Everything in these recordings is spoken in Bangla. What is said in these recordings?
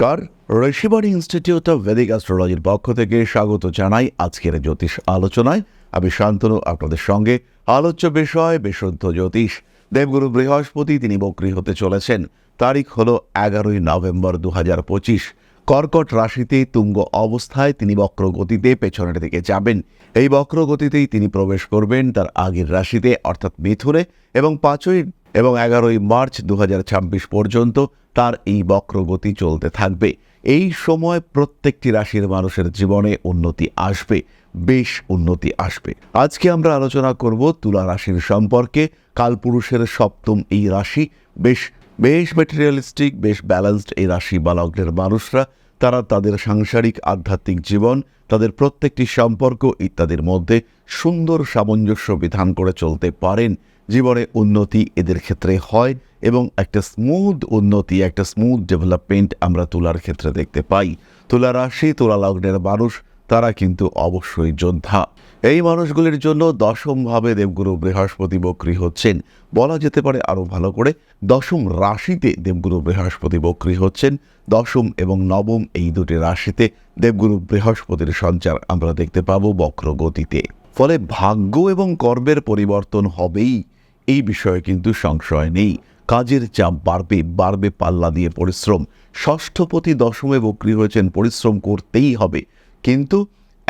নমস্কার। ঋষিবাণী ইনস্টিটিউট অফ ভেদিক অ্যাস্ট্রোলজির পক্ষ থেকে স্বাগত জানাই আজকের জ্যোতিষ আলোচনায়। আমি শান্তনু, আপনাদের সঙ্গে আলোচ্য বিষয় বিশুদ্ধ জ্যোতিষ। দেবগুরু বৃহস্পতি, তিনি বক্রী হতে চলেছেন। তারিখ হল এগারোই নভেম্বর দু হাজার পঁচিশ। কর্কট রাশিতে তুঙ্গ অবস্থায় তিনি বক্র গতিতে পেছনের দিকে যাবেন। এই বক্র গতিতেই তিনি প্রবেশ করবেন তার আগের রাশিতে, অর্থাৎ মিথুনে এবং পাঁচই এবং এগারোই মার্চ দুহাজার ছাব্বিশ পর্যন্ত তার এই বক্রগতি চলতে থাকবে। এই সময় প্রত্যেকটি রাশির মানুষের জীবনে উন্নতি আসবে, বেশ উন্নতি আসবে। আজকে আমরা আলোচনা করব তুলা রাশির সম্পর্কে। কালপুরুষের সপ্তম এই রাশি, বেশ বেশ মেটেরিয়ালিস্টিক বেশ ব্যালেন্সড এই রাশি বা লগ্নের মানুষরা তারা তাদের সাংসারিক, আধ্যাত্মিক জীবন, তাদের প্রত্যেকটি সম্পর্ক ইত্যাদির মধ্যে সুন্দর সামঞ্জস্য বিধান করে চলতে পারেন। জীবনে উন্নতি এদের ক্ষেত্রে হয় এবং একটা স্মুথ উন্নতি, একটা স্মুথ ডেভেলপমেন্ট আমরা তুলার ক্ষেত্রে দেখতে পাই। তুলা রাশি, তুলা লগ্নের মানুষ, তারা কিন্তু অবশ্যই যোদ্ধা। এই মানুষগুলির জন্য দশমভাবে দেবগুরু বৃহস্পতি বক্রী হচ্ছেন। বলা যেতে পারে আরও ভালো করে, দশম রাশিতে দেবগুরু বৃহস্পতি বক্রী হচ্ছেন। দশম এবং নবম এই দুটি রাশিতে দেবগুরু বৃহস্পতির সঞ্চার আমরা দেখতে পাবো বক্র গতিতে ফলে ভাগ্য এবং কর্মের পরিবর্তন হবেই, এই বিষয়ে কিন্তু সংশয় নেই। কাজের চাপ বাড়বে বাড়বে পাল্লা দিয়ে পরিশ্রম। ষষ্ঠপতি দশমে বক্রী হয়েছেন, পরিশ্রম করতেই হবে। কিন্তু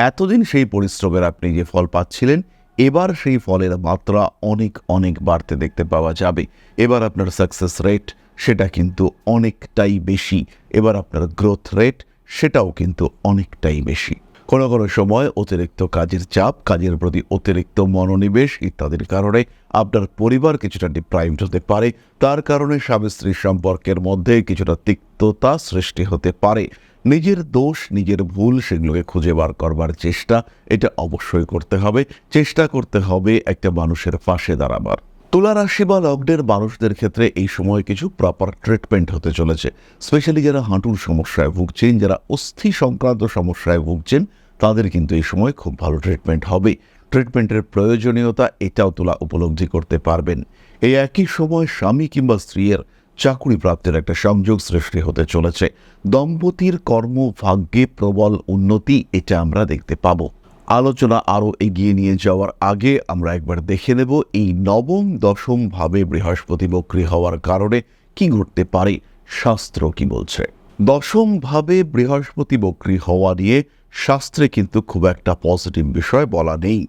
এতদিন সেই পরিশ্রমের আপনি যে ফল পাচ্ছিলেন, এবার সেই ফলের মাত্রা অনেক অনেক বাড়তে দেখতে পাওয়া যাবে। এবার আপনার সাকসেস রেট সেটা কিন্তু অনেকটাই বেশি। এবার আপনার গ্রোথ রেট সেটাও কিন্তু অনেকটাই বেশি। কোনো কোনো সময় অতিরিক্ত কাজের চাপ, কাজের প্রতি অতিরিক্ত মনোনিবেশ ইত্যাদির কারণে আপনার পরিবার কিছুটা ডিপ্রাইভড হতে পারে। তার কারণে স্বামী স্ত্রীর সম্পর্কের মধ্যে কিছুটা তিক্ততা সৃষ্টি হতে পারে। নিজের দোষ, নিজের ভুল সেগুলোকে খুঁজে বার করবার চেষ্টা, এটা অবশ্যই করতে হবে। চেষ্টা করতে হবে একটা মানুষের পাশে দাঁড়াবার। তুলা রাশি বা লগ্নের মানুষদের ক্ষেত্রে এই সময় কিছু প্রপার ট্রিটমেন্ট হতে চলেছে। স্পেশালি যারা হাঁটুর সমস্যায় ভুগছেন, যারা অস্থি সংক্রান্ত সমস্যায় ভুগছেন, তাদের কিন্তু এই সময় খুব ভালো ট্রিটমেন্ট হবে। ট্রিটমেন্টের প্রয়োজনীয়তা, এটাও তোলা উপলব্ধি করতে পারবেন। এই একই সময় স্বামী কিংবা স্ত্রীর চাকুরি প্রাপ্তির একটা সংযোগ সৃষ্টি হতে চলেছে। দম্পতির কর্মভাগ্যে প্রবল উন্নতি এটা আমরা দেখতে পাবো। আলোচনা আরও এগিয়ে নিয়ে যাওয়ার আগে আমরা একবার দেখে নেব এই নবম দশম ভাবে বৃহস্পতি বক্রী হওয়ার কারণে কি ঘটতে পারে, শাস্ত্র কি বলছে? দশম ভাবে বৃহস্পতি বক্রী হওয়া নিয়ে শাস্ত্রে কিন্তু খুব একটা পজিটিভ বিষয় বলা নেই।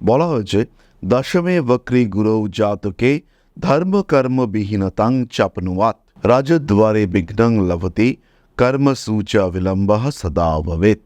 বলা হয়েছে, দশমে বক্রী গুরৌ জাতকে ধর্ম কর্ম বিহীনতাং চাপনুয়াত রাজদ্বারে বিঘ্নং লভতে কর্মসূচ বিলম্ব সদা ভবেত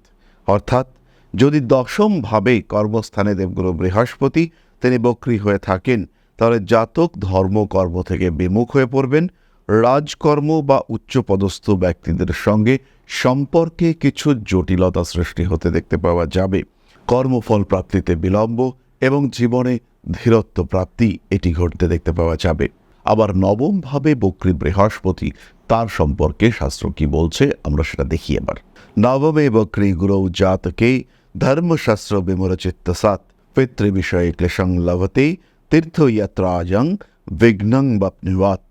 অর্থাৎ যদি দশমভাবে কর্মস্থানে দেবগুরু বৃহস্পতি তিনি বক্রী হয়ে থাকেন, তাহলে জাতক ধর্মকর্ম থেকে বিমুখ হয়ে পড়বেন। রাজকর্ম বা উচ্চপদস্থ ব্যক্তিদের সঙ্গে সম্পর্কে কিছু জটিলতা সৃষ্টি হতে দেখতে পাওয়া যাবে। কর্মফল প্রাপ্তিতে বিলম্ব এবং জীবনে ধীরত্ব প্রাপ্তি, এটি ঘটতে দেখতে পাওয়া যাবে। আবার নবমভাবে বক্রী বৃহস্পতি, তার সম্পর্কে শাস্ত্র কি বলছে, আমরা সেটা দেখি এবার। নবমে বক্রী গুরৌ জাতকে, ধর্মশাস্ত্র বিমরচিত্তসাত পিতৃবিষয়ে ক্লেশং লভতে তীর্থযাত্রাজং বিঘ্নং বাপনিবাত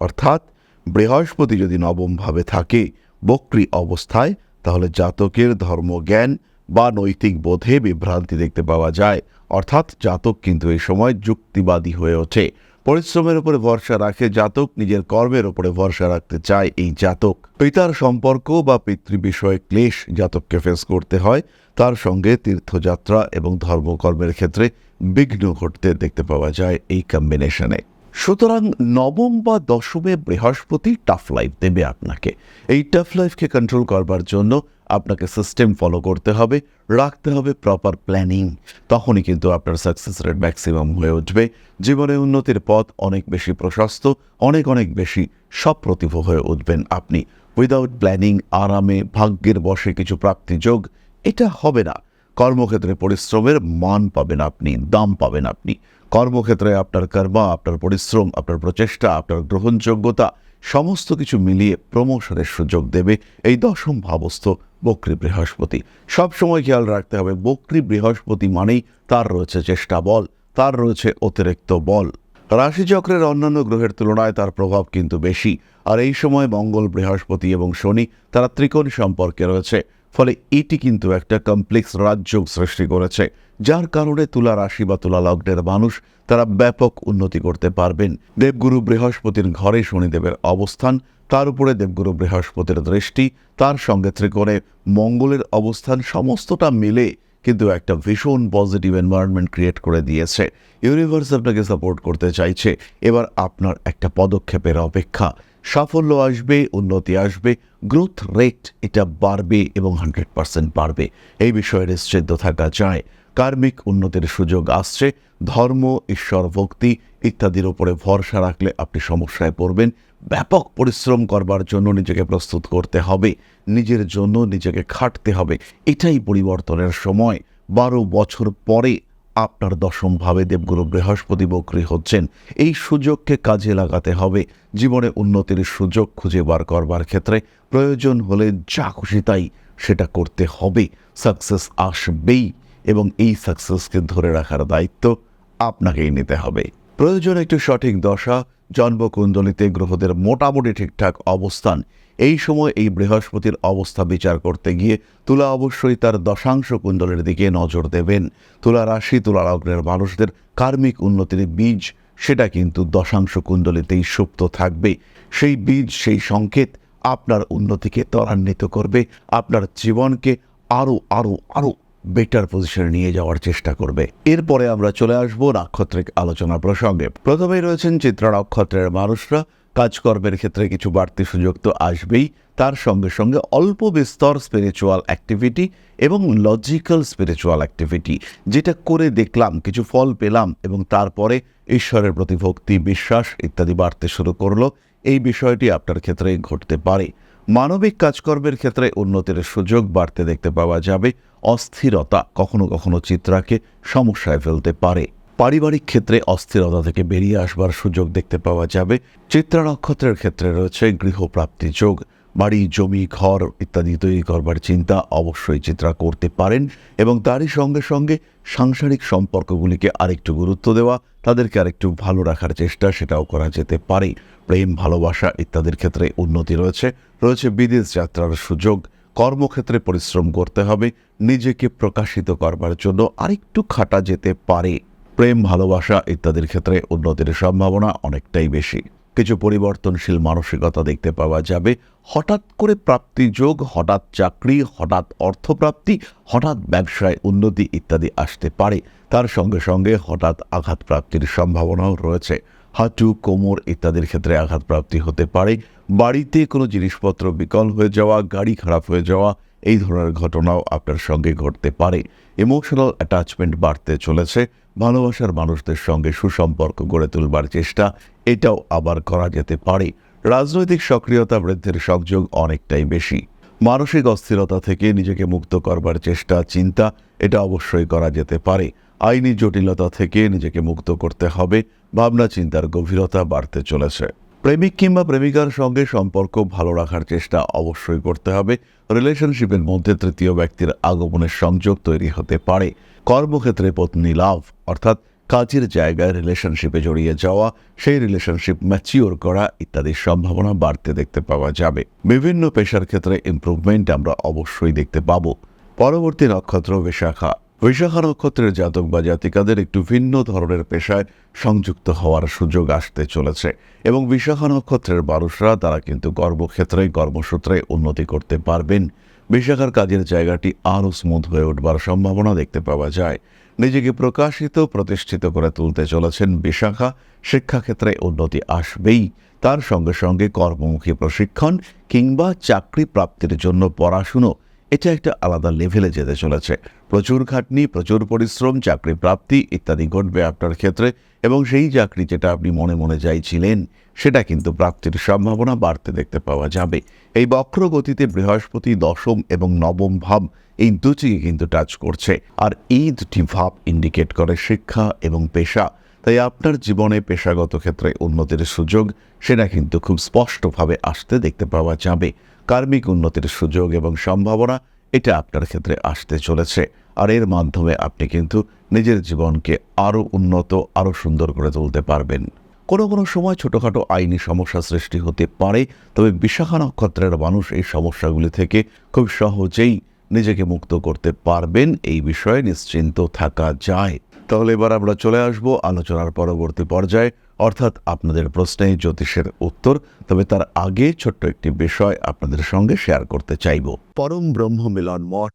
অর্থাৎ, বৃহস্পতি যদি নবমভাবে থাকে বক্রী অবস্থায়, তাহলে জাতকের ধর্মজ্ঞান বা নৈতিক বোধে বিভ্রান্তি দেখতে পাওয়া যায়। অর্থাৎ জাতক কিন্তু এই সময় যুক্তিবাদী হয়ে ওঠে। পরিশ্রমের উপরে ভরসা রাখে জাতক, নিজের কর্মের উপরে ভরসা রাখতে চায় এই জাতক। পিতার সম্পর্ক বা পিতৃ বিষয়ে ক্লেশ জাতককে ফেস করতে হয়। তার সঙ্গে তীর্থযাত্রা এবং ধর্মকর্মের ক্ষেত্রে বিঘ্ন ঘটতে দেখতে পাওয়া যায় এই কম্বিনেশনে সুতরাং নবম বা দশমে বৃহস্পতি টাফ লাইফ দেবে আপনাকে। এই টাফ লাইফকে কন্ট্রোল করবার জন্য আপনাকে সিস্টেম ফলো করতে হবে, রাখতে হবে প্রপার প্ল্যানিং তখনই কিন্তু আপনার সাকসেস রেট ম্যাক্সিমাম হয়ে উঠবে। জীবনে উন্নতির পথ অনেক বেশি প্রশস্ত, অনেক অনেক বেশি সপ্রতিভ হয়ে উঠবেন আপনি। উইদাউট প্ল্যানিং আরামে, ভাগ্যের বসে কিছু প্রাপ্তিযোগ এটা হবে না। কর্মক্ষেত্রে পরিশ্রমের মান পাবেন আপনি, দাম পাবেন আপনি। কর্মক্ষেত্রে আপনার কর্মা, আপনার পরিশ্রম, আপনার প্রচেষ্টা, আপনার গ্রহণযোগ্যতা সমস্ত কিছু মিলিয়ে প্রমোশনের সুযোগ দেবে এই দশম ভাবস্থ বক্রী বৃহস্পতি। সব সময় খেয়াল রাখতে হবে, বক্রী বৃহস্পতি মানেই তার রয়েছে চেষ্টা বল, তার রয়েছে অতিরিক্ত বল। রাশিচক্রের অন্যান্য গ্রহের তুলনায় তার প্রভাব কিন্তু বেশি। আর এই সময় মঙ্গল বৃহস্পতি এবং শনি তারা ত্রিকোণ সম্পর্কে রয়েছে। ফলে এটি কিন্তু একটা কমপ্লেক্স রাজযোগ সৃষ্টি করেছে, যার কারণে তুলা রাশি বা তুলা লগ্নের মানুষ তারা ব্যাপক উন্নতি করতে পারবেন। দেবগুরু বৃহস্পতির ঘরে শনিদেবের অবস্থান, তার উপরে দেবগুরু বৃহস্পতির দৃষ্টি, তার সঙ্গে ত্রিকোণে মঙ্গলের অবস্থান সমস্তটা মিলে কিন্তু একটা ভীষণ পজিটিভ এনভায়রনমেন্ট ক্রিয়েট করে দিয়েছে। ইউনিভার্স আপনাকে সাপোর্ট করতে চাইছে। এবার আপনার একটা পদক্ষেপের অপেক্ষা। সাফল্য আসবে, উন্নতি আসবে গ্রোথ রেট এটা বাড়বে এবং হান্ড্রেড পার্সেন্ট বাড়বে। এই বিষয়ে নিশ্চিন্ত থাকা যায়। কার্মিক উন্নতির সুযোগ আসছে, ধর্ম, ঈশ্বর ভক্তি ইত্যাদির উপরে ভরসা রাখলে আপনি সমস্যায় পড়বেন। ব্যাপক পরিশ্রম করবার জন্য নিজেকে প্রস্তুত করতে হবে, নিজের জন্য নিজেকে খাটতে হবে। এটাই পরিবর্তনের সময়। বারো বছর পরে আপনার দশম ভাবে দেবগুরু বৃহস্পতি বক্রী হচ্ছেন। এই সুযোগকে কাজে লাগাতে হবে। জীবনে উন্নতির সুযোগ খুঁজে বার করবার ক্ষেত্রে প্রয়োজন হলে যা খুশি তাই সেটা করতে হবে। সাকসেস আসবেই এবং এই সাকসেসকে ধরে রাখার দায়িত্ব আপনাকেই নিতে হবে। প্রয়োজন একটু সঠিক দশা জন্মকুণ্ডলিতে গ্রহদের মোটামুটি ঠিকঠাক অবস্থান। এই সময় এই বৃহস্পতির অবস্থা বিচার করতে গিয়ে তুলা অবশ্যই তার দশাংশ কুণ্ডলের দিকে নজর দেবেন। তুলা রাশি, তুলা লগ্নের মানুষদের কার্মিক উন্নতির বীজ, সেটা কিন্তু দশাংশ কুণ্ডলিতেই সুপ্ত থাকবে। সেই বীজ, সেই সংকেত আপনার উন্নতিকে ত্বরান্বিত করবে, আপনার জীবনকে আরও আরও আরও বেটার পজিশনে নিয়ে যাওয়ার চেষ্টা করবে। এরপরে আমরা চলে আসব নাক্ষত্রিক আলোচনা প্রসঙ্গে। প্রথমেই রয়েছেন চিত্রা নক্ষত্রের মানুষরা। কাজকর্মের ক্ষেত্রে কিছু বাড়তি সুযোগ তো আসবেই। তার সঙ্গে সঙ্গে অল্প বিস্তর স্পিরিচুয়াল অ্যাক্টিভিটি এবং লজিক্যাল স্পিরিচুয়াল অ্যাক্টিভিটি যেটা করে দেখলাম, কিছু ফল পেলাম এবং তারপরে ঈশ্বরের প্রতি ভক্তি, বিশ্বাস ইত্যাদি বাড়তে শুরু করল। এই বিষয়টি আপনার ক্ষেত্রে ঘটতে পারে। মানবিক কাজকর্মের ক্ষেত্রে উন্নতির সুযোগ বাড়তে দেখতে পাওয়া যাবে। অস্থিরতা কখনো কখনো চিত্রাকে সমস্যায় ফেলতে পারে। পারিবারিক ক্ষেত্রে অস্থিরতা থেকে বেরিয়ে আসবার সুযোগ দেখতে পাওয়া যাবে। চিত্রা নক্ষত্রের ক্ষেত্রে রয়েছে গৃহপ্রাপ্তি যোগ। বাড়ি, জমি, ঘর ইত্যাদি তৈরি করবার চিন্তা অবশ্যই চিত্রা করতে পারেন এবং তারই সঙ্গে সঙ্গে সাংসারিক সম্পর্কগুলিকে আরেকটু গুরুত্ব দেওয়া, তাদেরকে আরেকটু ভালো রাখার চেষ্টা সেটাও করা যেতে পারে। প্রেম, ভালোবাসা ইত্যাদির ক্ষেত্রে উন্নতি রয়েছে। রয়েছে বিদেশ যাত্রার সুযোগ, কর্মক্ষেত্রে পরিশ্রম করতে হবে, নিজেকে প্রকাশিত করবার জন্য আরেকটু খাটা যেতে পারে। প্রেম, ভালোবাসা ইত্যাদির ক্ষেত্রে উন্নতির সম্ভাবনা অনেকটাই বেশি। কিছু পরিবর্তনশীল মানসিকতা দেখতে পাওয়া যাবে। হঠাৎ করে প্রাপ্তি যোগ, হঠাৎ চাকরি, হঠাৎ অর্থপ্রাপ্তি, হঠাৎ ব্যবসায় উন্নতি ইত্যাদি আসতে পারে। তার সঙ্গে সঙ্গে হঠাৎ আঘাত প্রাপ্তির সম্ভাবনাও রয়েছে। হাঁটু, কোমর ইত্যাদির ক্ষেত্রে আঘাতপ্রাপ্তি হতে পারে। বাড়িতে কোনো জিনিসপত্র বিকল হয়ে যাওয়া, গাড়ি খারাপ হয়ে যাওয়া, এই ধরনের ঘটনাও আপনার সঙ্গে ঘটতে পারে। ইমোশনাল অ্যাটাচমেন্ট বাড়তে চলেছে। ভালোবাসার মানুষদের সঙ্গে সুসম্পর্ক গড়ে তুলবার চেষ্টা, এটাও আবার করা যেতে পারে। রাজনৈতিক সক্রিয়তা বৃদ্ধির সংযোগ অনেকটাই বেশি। মানসিক অস্থিরতা থেকে নিজেকে মুক্ত করবার চেষ্টা, চিন্তা, এটা অবশ্যই করা যেতে পারে। আইনি জটিলতা থেকে নিজেকে মুক্ত করতে হবে। ভাবনা চিন্তার গভীরতা বাড়তে চলেছে। প্রেমিক কিংবা প্রেমিকার সঙ্গে সম্পর্ক ভালো রাখার চেষ্টা অবশ্যই করতে হবে। রিলেশনশিপের মধ্যে তৃতীয় ব্যক্তির আগমনের সংযোগ তৈরি হতে পারে। কর্মক্ষেত্রে পত্নী লাভ, অর্থাৎ কাজের জায়গায় রিলেশনশিপে জড়িয়ে যাওয়া, সেই রিলেশনশিপ ম্যাচিওর করা ইত্যাদির সম্ভাবনা বাড়তে দেখতে পাওয়া যাবে। বিভিন্ন পেশার ক্ষেত্রে ইমপ্রুভমেন্ট আমরা অবশ্যই দেখতে পাবো। পরবর্তী নক্ষত্র, বিশাখা বৈশাখা নক্ষত্রের জাতক বা জাতিকাদের একটু ভিন্ন ধরনের পেশায় সংযুক্ত হওয়ার সুযোগ আসতে চলেছে এবং বিশাখা নক্ষত্রের মানুষরা তারা কিন্তু কর্মক্ষেত্রে, কর্মসূত্রে উন্নতি করতে পারবেন। বিশাখার কাজের জায়গাটি আরও স্মুথ হয়ে উঠবার সম্ভাবনা দেখতে পাওয়া যায়। নিজেকে প্রকাশিত, প্রতিষ্ঠিত করে তুলতে চলেছেন বিশাখা। শিক্ষাক্ষেত্রে উন্নতি আসবেই। তার সঙ্গে সঙ্গে কর্মমুখী প্রশিক্ষণ কিংবা চাকরি প্রাপ্তির জন্য পড়াশুনো এটা একটা আলাদা লেভেলে যেতে চলেছে। প্রচুর খাটনি, প্রচুর পরিশ্রম, চাকরি প্রাপ্তি ইত্যাদি ঘটবে আপনার ক্ষেত্রে এবং সেই চাকরি যেটা আপনি মনে মনে চাইছিলেন, সেটা কিন্তু প্রাপ্তির সম্ভাবনা বাড়তে দেখতে পাওয়া যাবে। এই বক্র গতিতে বৃহস্পতি দশম এবং নবম ভাব এই দুটিকে কিন্তু টাচ করছে। আর এই দুটি ভাব ইন্ডিকেট করে শিক্ষা এবং পেশা। তাই আপনার জীবনে পেশাগত ক্ষেত্রে উন্নতির সুযোগ, সেটা কিন্তু খুব স্পষ্টভাবে আসতে দেখতে পাওয়া যাবে। কার্মিক উন্নতির সুযোগ এবং সম্ভাবনা, এটা আপনার ক্ষেত্রে আসতে চলেছে। আর এর মাধ্যমে আপনি কিন্তু নিজের জীবনকে আরও উন্নত আরও সুন্দর করে তুলতে পারবেন। কোনো কোনো সময় ছোটোখাটো আইনি সমস্যা সৃষ্টি হতে পারে, তবে বিশাখা নক্ষত্রের মানুষ এই সমস্যাগুলি থেকে খুব সহজেই নিজেকে মুক্ত করতে পারবেন। এই বিষয়ে নিশ্চিন্ত থাকা যায়। তাহলে এবার আমরা চলে আসব আলোচনার পরবর্তী পর্যায়ে। অর্থাৎ আপনাদের প্রশ্নে জ্যোতিষের উত্তর, তবে তার আগে ছোট্ট একটি বিষয় আপনাদের সঙ্গে শেয়ার করতে চাইব। পরম ব্রহ্ম মিলন মঠ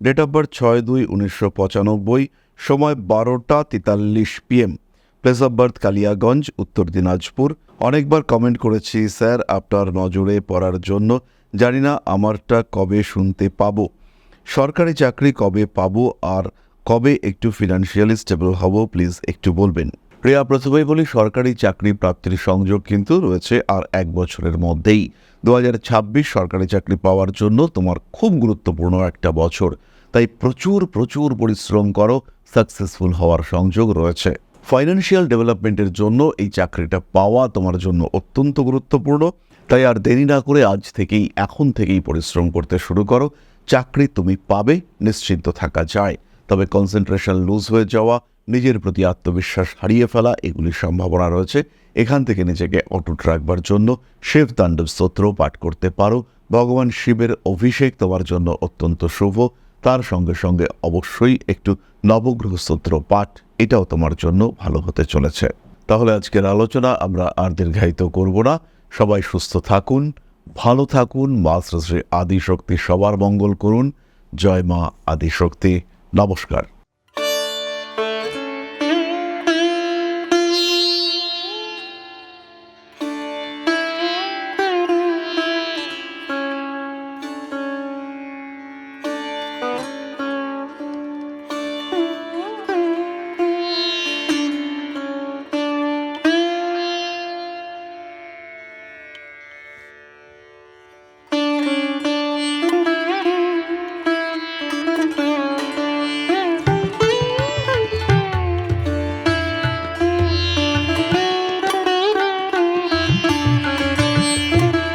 Date of birth ছয় দুই উনিশশো পঁচানব্বই, সময় বারোটা তেতাল্লিশ PM place of birth Kaliaganj, Uttar Dinajpur. অনেকবার কমেন্ট করেছি, স্যার, আপনার নজরে পড়ার জন্য জানি না আমারটা কবে শুনতে পাবো। সরকারি চাকরি কবে পাবো আর কবে একটু ফিনান্সিয়ালি স্টেবল হব প্লিজ একটু বলবেন। প্রিয়া, প্রথমেই বলি, সরকারি চাকরি প্রাপ্তির সংযোগ কিন্তু রয়েছে আর এক বছরের মধ্যেই। দু ছাব্বিশ সরকারি চাকরি পাওয়ার জন্য তোমার খুব গুরুত্বপূর্ণ একটা বছর। তাই প্রচুর প্রচুর পরিশ্রম করো সাকসেসফুল হওয়ার সংযোগ রয়েছে। ফাইন্যান্সিয়াল ডেভেলপমেন্টের জন্য এই চাকরিটা পাওয়া তোমার জন্য অত্যন্ত গুরুত্বপূর্ণ। তাই আর দেরি না করে আজ থেকেই, এখন থেকেই পরিশ্রম করতে শুরু করো। চাকরি তুমি পাবে, নিশ্চিন্ত থাকা যায়। তবে কনসেন্ট্রেশন লুজ হয়ে যাওয়া নিজের প্রতি আত্মবিশ্বাস হারিয়ে ফেলা, এগুলির সম্ভাবনা রয়েছে। এখান থেকে নিজেকে অটুট রাখবার জন্য শিব তাণ্ডব স্তোত্র পাঠ করতে পারো। ভগবান শিবের অভিষেক তোমার জন্য অত্যন্ত শুভ। তার সঙ্গে সঙ্গে অবশ্যই একটু নবগ্রহ স্তোত্র পাঠ, এটাও তোমার জন্য ভালো হতে চলেছে। তাহলে আজকের আলোচনা আমরা আর দীর্ঘায়িত করব না। সবাই সুস্থ থাকুন, ভালো থাকুন, মা শ্রী শ্রী আদি শক্তি সবার মঙ্গল করুন। জয় মা আদিশক্তি। নমস্কার।